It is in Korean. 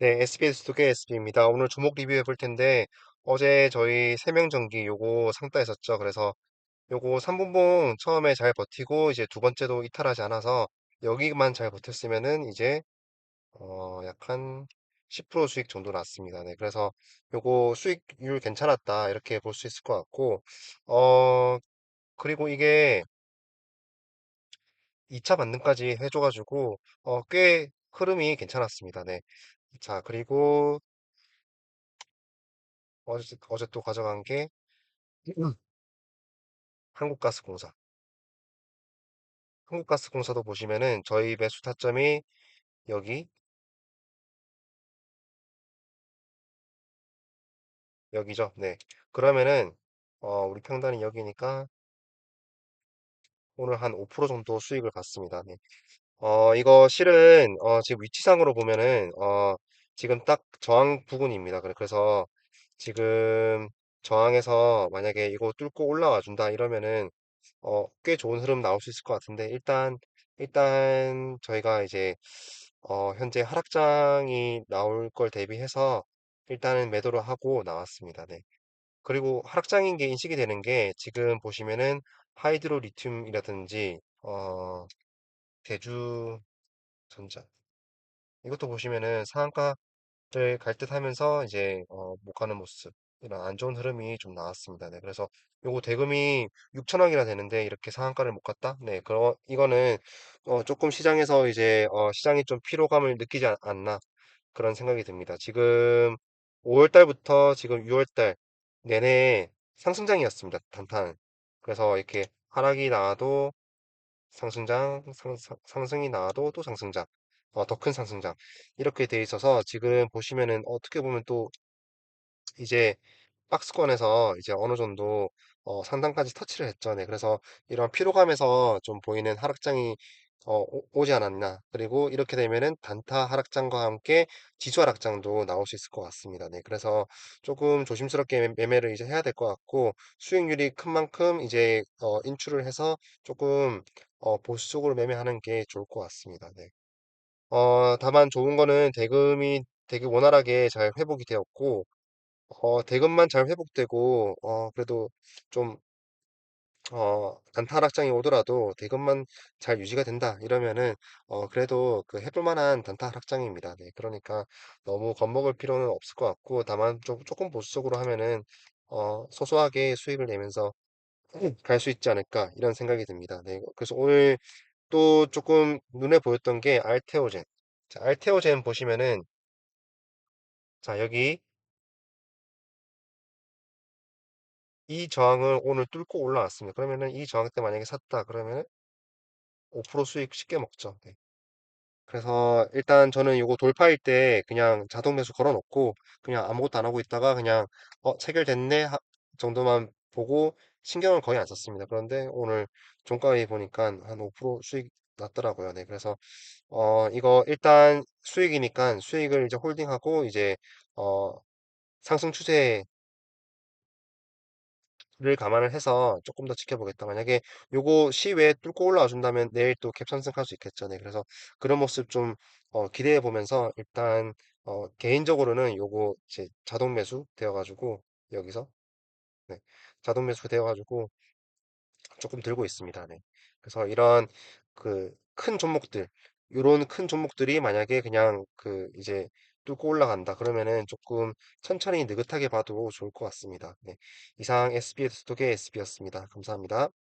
네, SBS 두개 SB입니다. 오늘 종목 리뷰해 볼 텐데, 어제 저희 세명전기 요거 상따했었죠. 그래서 요거 3분봉 처음에 잘 버티고, 이제 두 번째도 이탈하지 않아서, 여기만 잘 버텼으면은 이제, 어, 약한 10% 수익 정도 났습니다. 네, 그래서 요거 수익률 괜찮았다. 이렇게 볼 수 있을 것 같고, 어, 그리고 이게 2차 반등까지 해줘가지고, 어, 꽤 흐름이 괜찮았습니다. 네. 자, 그리고 어제, 어제 또 가져간 게 음. 한국가스공사. 한국가스공사도 보시면은 저희 매수 타점이 여기, 여기죠. 네. 그러면은, 어, 우리 평단이 여기니까 오늘 한 5% 정도 수익을 봤습니다. 네. 어, 이거 실은, 어, 지금 위치상으로 보면은, 어, 지금 딱 저항 부근입니다. 그래- 그래서 지금 저항에서 만약에 이거 뚫고 올라와 준다 이러면은, 어, 꽤 좋은 흐름 나올 수 있을 것 같은데, 일단, 일단 저희가 이제, 어, 현재 하락장이 나올 걸 대비해서 일단은 매도를 하고 나왔습니다. 네. 그리고 하락장인 게 인식이 되는 게 지금 보시면은 하이드로 리튬이라든지, 어, 대주 전자, 이것도 보시면은 상한가 를 갈듯 하면서 이제 어, 못 가는 모습 이런 안 좋은 흐름이 좀 나왔습니다. 네, 그래서 요거 대금이 6천억이나 되는데 이렇게 상한가를 못 갔다? 네, 그러 이거는 어, 조금 시장에서 이제 어, 시장이 좀 피로감을 느끼지 않- 않나 그런 생각이 듭니다. 지금 5월 달부터 지금 6월 달 내내 상승장이었습니다. 단타는. 그래서 이렇게 하락이 나와도 상승장, 상, 상- 상승이 나와도 또 상승장, 어, 더 큰 상승장. 이렇게 돼 있어서 지금 보시면은 어떻게 보면 또 이제 박스권에서 이제 어느 정도 어, 상단까지 터치를 했죠. 네. 그래서 이런 피로감에서 좀 보이는 하락장이 어, 오- 오지 않았나. 그리고 이렇게 되면은 단타 하락장과 함께 지수 하락장도 나올 수 있을 것 같습니다. 네. 그래서 조금 조심스럽게 매- 매매를 이제 해야 될 것 같고 수익률이 큰 만큼 이제 어, 인출을 해서 조금 어, 보수적으로 매매하는 게 좋을 것 같습니다. 네. 어, 다만 좋은 거는 대금이 되게 원활하게 잘 회복이 되었고 어, 대금만 잘 회복되고, 어, 그래도 좀, 어, 단타 하락장이 오더라도 대금만 잘 유지가 된다. 이러면은, 어, 그래도 그 해볼 만한 단타 하락장입니다. 네. 그러니까 너무 겁먹을 필요는 없을 것 같고, 다만 좀, 조금 보수적으로 하면은, 어, 소소하게 수익을 내면서 갈 수 있지 않을까. 이런 생각이 듭니다. 네. 그래서 오늘 또 조금 눈에 보였던 게 알테오젠. 자, 알테오젠 보시면은, 자, 여기 이 저항을 오늘 뚫고 올라왔습니다. 그러면은 이 저항 때 만약에 샀다 그러면은 5% 수익 쉽게 먹죠. 네. 그래서 일단 저는 이거 돌파일 때 그냥 자동 매수 걸어 놓고 그냥 아무것도 안 하고 있다가 그냥 어 체결됐네 하- 정도만 보고 신경을 거의 안 썼습니다. 그런데 오늘 종가에 보니까 한 5% 수익 났더라고요. 네. 그래서 어 이거 일단 수익이니까 수익을 이제 홀딩하고 이제 어 상승 추세 를 감안을 해서 조금 더 지켜보겠다. 만약에 요거 시외에 뚫고 올라와 준다면 내일 또 갭 상승할 수 있겠죠. 네. 그래서 그런 모습 좀 어, 기대해 보면서 일단 어, 개인적으로는 요거 이제 자동 매수 되어 가지고 여기서 네. 자동 매수 되어 가지고 조금 들고 있습니다. 네. 그래서 이런 그 큰 종목들 요런 큰 종목들이 만약에 그냥 그 이제 뚫고 올라간다 그러면은 조금 천천히 느긋하게 봐도 좋을 것 같습니다. 네. 이상 SBS 독의 SB였습니다. 감사합니다.